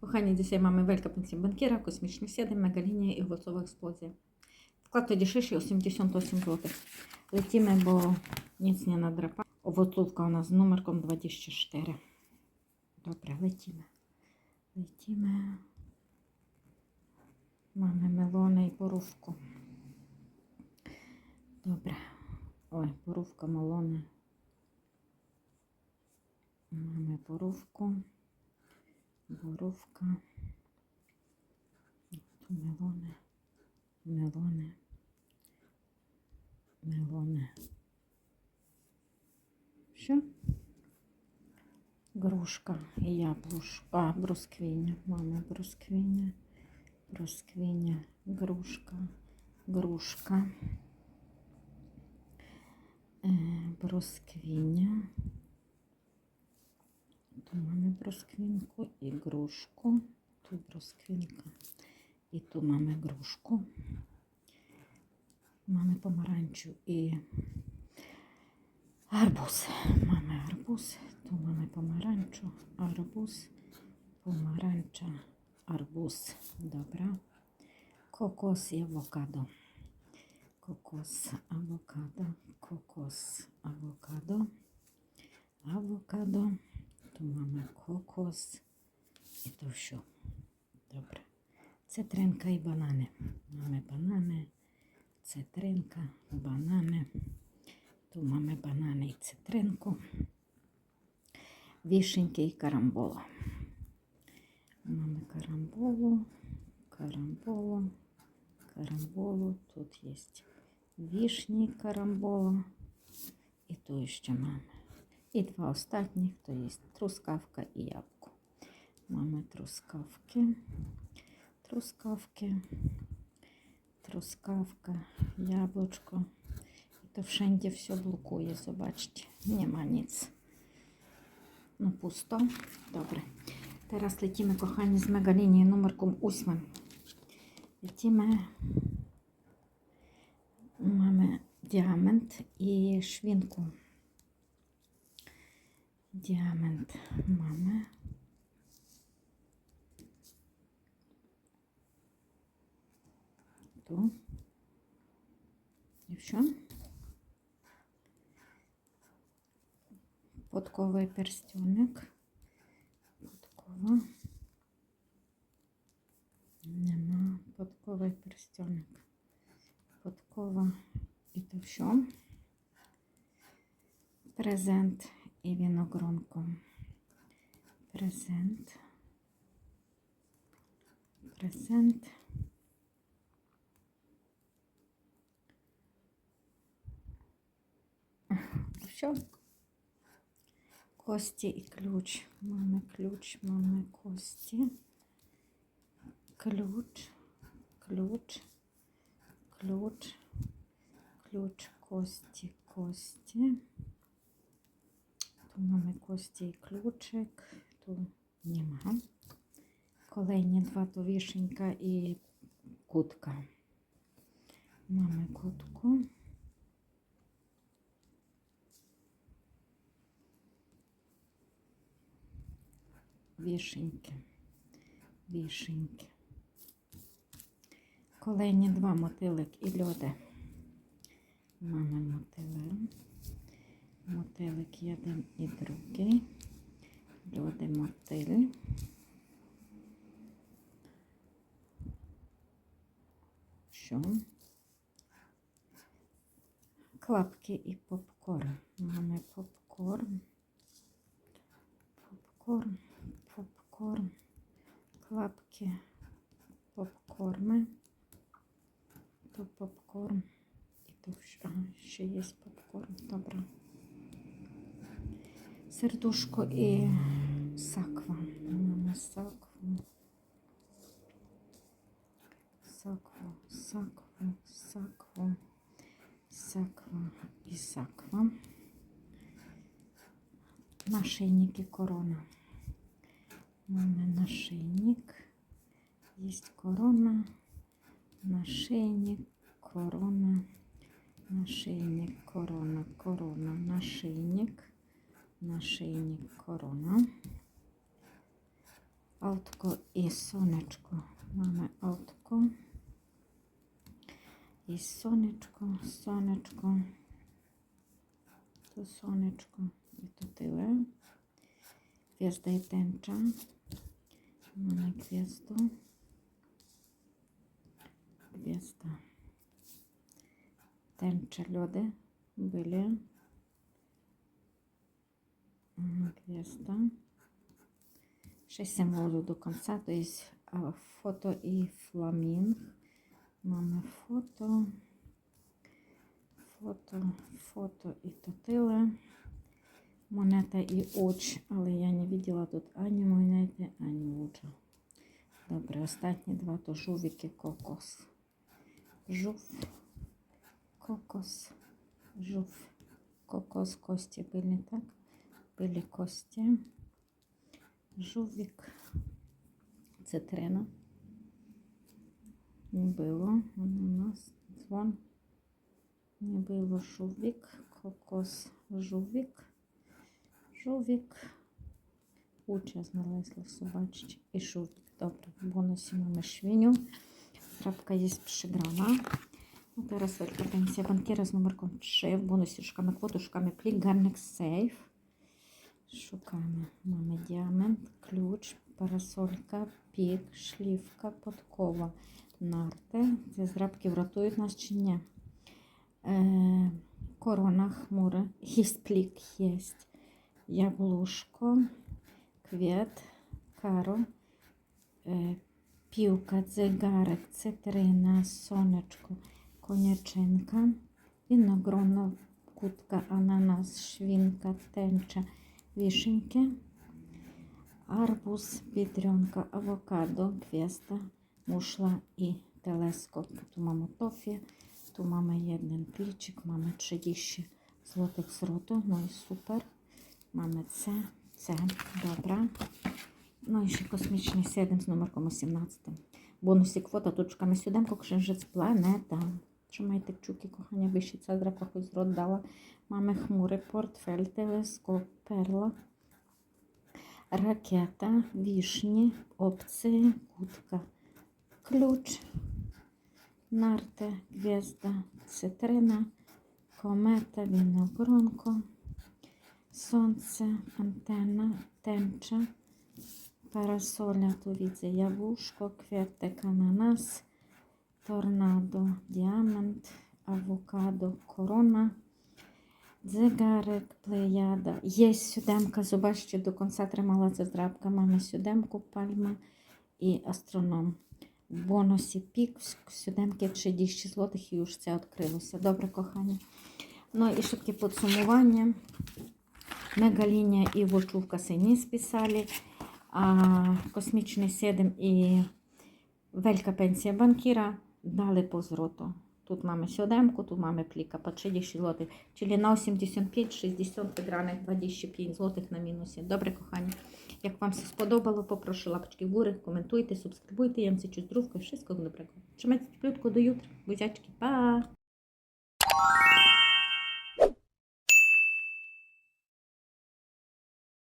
Кохані дітей мами Велька Пенсія Банкіра, Космічний 7, Мегалінія і Голосова експлозія. Вклад тоді шиші 88 злотих. Летіме, бо ніц не надрапа. Овоцовка у нас з номерком 24. Добре, летіме. Летіме. Мами мелони і порувку. Добре. Ой, порувка, мелони. Mamy borówku, tu melony, melony, melony. Все. Грушка і яблушко. А, бросквиня. Мама, бросквиня, бросквиня, грушка, грушка, е, Ту mamy бросквинку і грушку. Ту бросквинка. І ту mamy грушку. Mamy помаранчу і арбуз. Mamy арбуз. Ту mamy помаранчу, арбуз, помаранча, арбуз. Добре. Кокос і авокадо. Кокос, авокадо, кокос, авокадо, авокадо. То mamy кокос і то що. Добре. Цитринка і банани. Mamy банани, цитринка, банани. Tu mamy банани і цитринку. Вишеньки і карамбола. Mamy карамболу, карамболу, карамболу. Тут є вишні карамбола. І то ще mamy. І два останніх, то є трускавка і ябко. Mamy трускавки, трускавки, трускавка, яблучко. І то wszędzie все блокує, побачите. Нема ніц. Ну, пусто. Добре. Teraz lecimy, kochani, z mega linii numerką 8. Lecimy. Mamy diament i szwinku. Діамент мами. Ту. І що? Подковий перстюник. Подкова. Нема подковий перстюник. Подкова і то що? Презент і віногронку. Презент. Презент. Все. Кості і ключ. Мами ключ, мами кості. Ключ, ключ, ключ, ключ, кості, кості. Mamy кості ключик, тут нема. Kolejні два то вишенька і кутка. Mamy кутку. Вишеньки, вишеньки. Kolejні два мотилик і льоди. Mamy мотилик. Мотилик один і другий. Люди мотиль. Що? Клапки і попкорн. Mamy попкорн. Попкорн, попкорн, клапки, попкорни. Тут попкорн. І ще, ще є попкорн. Добре. Сердушко і саква. Mamy сакву. Сакву, сакву, сакву, саква і саква. Нашийники корона. Mamy нашийник. Есть корона, нашийник, корона, нашийник, корона, корона, нашийник. Нашийник корона. Алтко і сонечко. Mamy алтко. І сонечко, сонечко. To сонечко і то тyle. Gwiazda i tęcza. Mamy gwiazdę. Gwiazda. Tęcze lody były. Sześć symbolów do końca. To jest a, foto i flaming. Mamy. Фото, фото і то тиле. Монета і оч, але я не бачила тут ані монети, ані оча. Добре, останні два то жувики кокос. Жув, кокос, жув, кокос, кості були, так? Були кості. Жувик, цитрина. Не було. Воно у нас дзвон. Не було жувик, кокос, жувик, жувик. Уча знalazła zobaczcie i żółwik. Dobra, w bonusie mamy świniu. Trapka jest przygrana. Teraz wielka pensja bankiera z numerką 3. W bonusie szukamy kwotu, szukamy plik, garnek, safe. Szukamy. Mamy diament, klucz, parasolka, pik, szlifka, podkowa, нарти. Ці зрабки врятують нас чи ні? Е, корона хмура, єсть плік, єсть яблушко, квіт, каро, е, півка, дзигарик, цитрина, сонечко, конячинка, виногронна кутка, ананас, швінка, тенча, вишеньки, арбуз, бідренка, авокадо, квеста, мушла і телескоп. Tu mamy tofię, tu mamy jeden pliczek, mamy 30 złotych zwrotu, no i super. Mamy C, C, dobra. No i ще космічний 7 з номерком 18. Бонусі квота, тут шукamy сюдемко, księżyc, планета. Trzymajcie kciuki, kochanie, by się cała drapka choć. Mamy chmury, portfel, teleskop, perla, rakieta, wisznie, obcy, kłódka, klucz, nartę, gwiazda, cytryna, kometa, winogronko, słońce, antena, tęcza, parasola, tu widzę jabłuszko, kwiatek, ananas, tornado, diament, awokado, korona, Дзигарик, плеяда. Є сюдемка, zobaczcie, до кінця тримала ця здрабка. Mamy сюдемку, пальма і астроном. В бонусі пік, сюдемки 30 злотих і już це відкрилося. Добре, кохання. Ну і швидке підсумування. Мегалінія і Вочувка сині списали. А космічний 7 і Wielka pensja bankiera dali по зроту. Тут mamy siódemku, tu mamy plika po 30 zł, czyli na 85-60 wygranych 25 zł на мінусі. Добре, кохані. Як вам все сподобало, попрошу лапочки вгору, коментуйте, субскрибуйте, я вам це здоров'я, wszystko dobrego. Trzymajcie плютку до jutра. Бузячки, па!